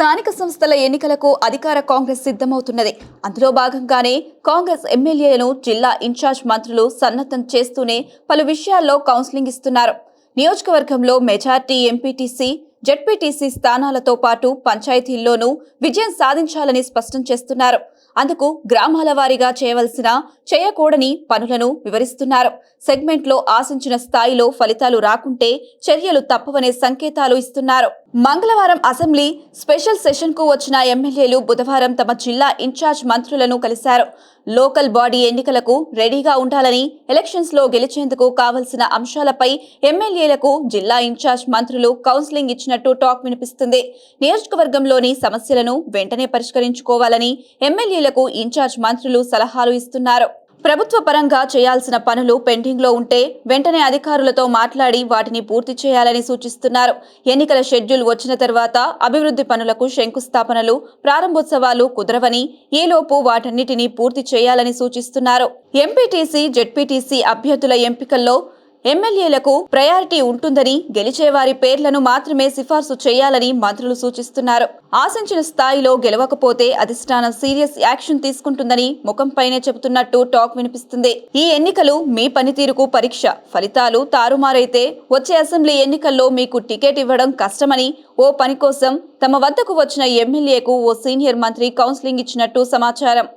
స్థానిక సంస్థల ఎన్నికలకు అధికార కాంగ్రెస్ సిద్ధమవుతున్నది. అందులో భాగంగానే కాంగ్రెస్ ఎమ్మెల్యేలను జిల్లా ఇన్ఛార్జ్ మంత్రులు సన్నద్ధం చేస్తూనే పలు విషయాల్లో కౌన్సిలింగ్ ఇస్తున్నారు. నియోజకవర్గంలో మెజార్టీ ఎంపీటీసీ జెడ్పీటీసీ స్థానాలతో పాటు పంచాయతీల్లోనూ విజయం సాధించాలని స్పష్టం చేస్తున్నారు. అందుకు గ్రామాల వారీగా చేయవలసిన చేయకూడని పనులను వివరిస్తున్నారు. సెగ్మెంట్లో ఆశించిన స్థాయిలో ఫలితాలు రాకుంటే చర్యలు తప్పవనే సంకేతాలు ఇస్తున్నారు. మంగళవారం అసెంబ్లీ స్పెషల్ సెషన్కు వచ్చిన ఎమ్మెల్యేలు బుధవారం తమ జిల్లా ఇన్ఛార్జ్ మంత్రులను కలిశారు. లోకల్ బాడీ ఎన్నికలకు రెడీగా ఉండాలని ఎలక్షన్స్లో గెలిచేందుకు కావలసిన అంశాలపై ఎమ్మెల్యేలకు జిల్లా ఇన్ఛార్జ్ మంత్రులు కౌన్సిలింగ్ ఇచ్చినట్టు టాక్ వినిపిస్తుంది. నియోజకవర్గంలోని సమస్యలను వెంటనే పరిష్కరించుకోవాలని ఎమ్మెల్యేలకు ఇన్ఛార్జ్ మంత్రులు సలహాలు ఇస్తున్నారు. ప్రభుత్వ పరంగా చేయాల్సిన పనులు పెండింగ్లో ఉంటే వెంటనే అధికారులతో మాట్లాడి వాటిని పూర్తి చేయాలని సూచిస్తున్నారు. ఎన్నికల షెడ్యూల్ వచ్చిన తర్వాత అభివృద్ధి పనులకు శంకుస్థాపనలు ప్రారంభోత్సవాలు కుదరవని ఈలోపు వాటన్నిటినీ పూర్తి చేయాలని సూచిస్తున్నారు. ఎంపీటీసీ జెడ్పీటీసీ అభ్యర్థుల ఎంపికల్లో ఎమ్మెల్యేలకు ప్రయారిటీ ఉంటుందని గెలిచే వారి పేర్లను మాత్రమే సిఫార్సు చేయాలని మంత్రులు సూచిస్తున్నారు. ఆశించిన స్థాయిలో గెలవకపోతే అధిష్టానం సీరియస్ యాక్షన్ తీసుకుంటుందని ముఖంపైనే చెబుతున్నట్టు టాక్ వినిపిస్తుంది. ఈ ఎన్నికలు మీ పనితీరుకు పరీక్ష. ఫలితాలు తారుమారైతే వచ్చే అసెంబ్లీ ఎన్నికల్లో మీకు టికెట్ ఇవ్వడం కష్టమని ఓ పని కోసం తమ వద్దకు వచ్చిన ఎమ్మెల్యేకు ఓ సీనియర్ మంత్రి కౌన్సిలింగ్ ఇచ్చినట్టు సమాచారం.